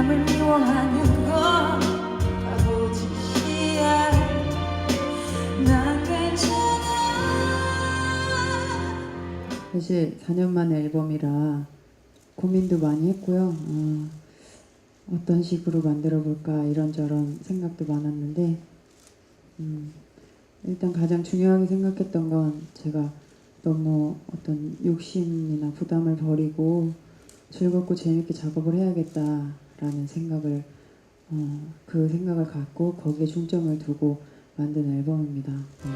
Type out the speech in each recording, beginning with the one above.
하는 건 바보짓이야 난 괜찮아. 사실 4년 만에 앨범이라 고민도 많이 했고요. 어, 어떤 식으로 만들어 볼까 이런저런 생각도 많았는데 음, 일단 가장 중요하게 생각했던 건 제가 너무 어떤 욕심이나 부담을 버리고 즐겁고 재밌게 작업을 해야겠다 라는 생각을 어, 그 생각을 갖고 거기에 중점을 두고 만든 앨범입니다. 네.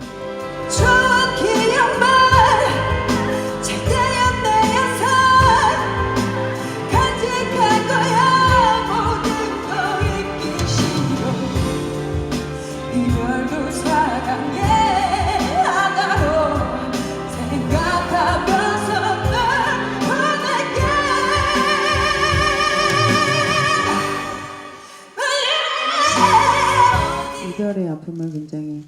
이별의 아픔을 굉장히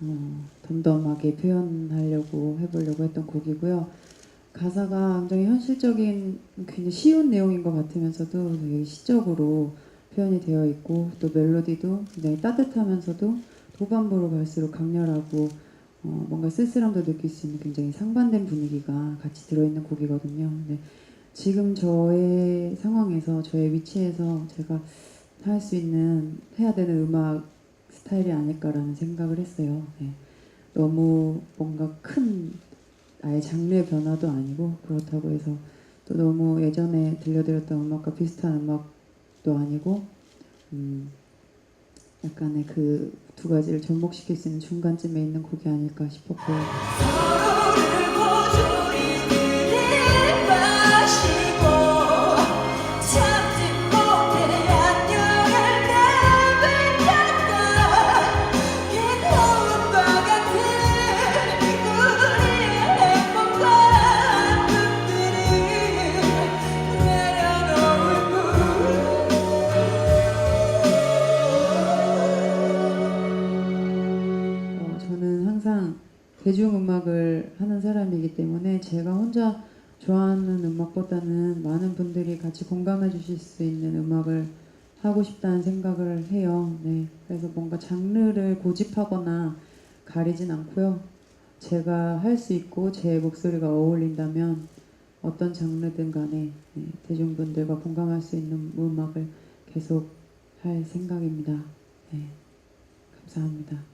어, 덤덤하게 표현하려고 해보려고 했던 곡이고요. 가사가 굉장히 현실적인 굉장히 쉬운 내용인 것 같으면서도 되게 시적으로 표현이 되어 있고 또 멜로디도 굉장히 따뜻하면서도 도반부로 갈수록 강렬하고 어, 뭔가 쓸쓸함도 느낄 수 있는 굉장히 상반된 분위기가 같이 들어있는 곡이거든요. 근데 지금 저의 상황에서 저의 위치에서 제가 할 수 있는 해야 되는 음악 스타일이 아닐까라는 생각을 했어요. 네. 너무 뭔가 큰 아예 장르의 변화도 아니고 그렇다고 해서 또 너무 예전에 들려드렸던 음악과 비슷한 음악도 아니고 음, 약간의 그 두 가지를 접목시킬 수 있는 중간쯤에 있는 곡이 아닐까 싶었고요. 대중음악을 하는 사람이기 때문에 제가 혼자 좋아하는 음악보다는 많은 분들이 같이 공감해 주실 수 있는 음악을 하고 싶다는 생각을 해요. 네. 그래서 뭔가 장르를 고집하거나 가리진 않고요. 제가 할 수 있고 제 목소리가 어울린다면 어떤 장르든 간에 네, 대중분들과 공감할 수 있는 음악을 계속 할 생각입니다. 네. 감사합니다.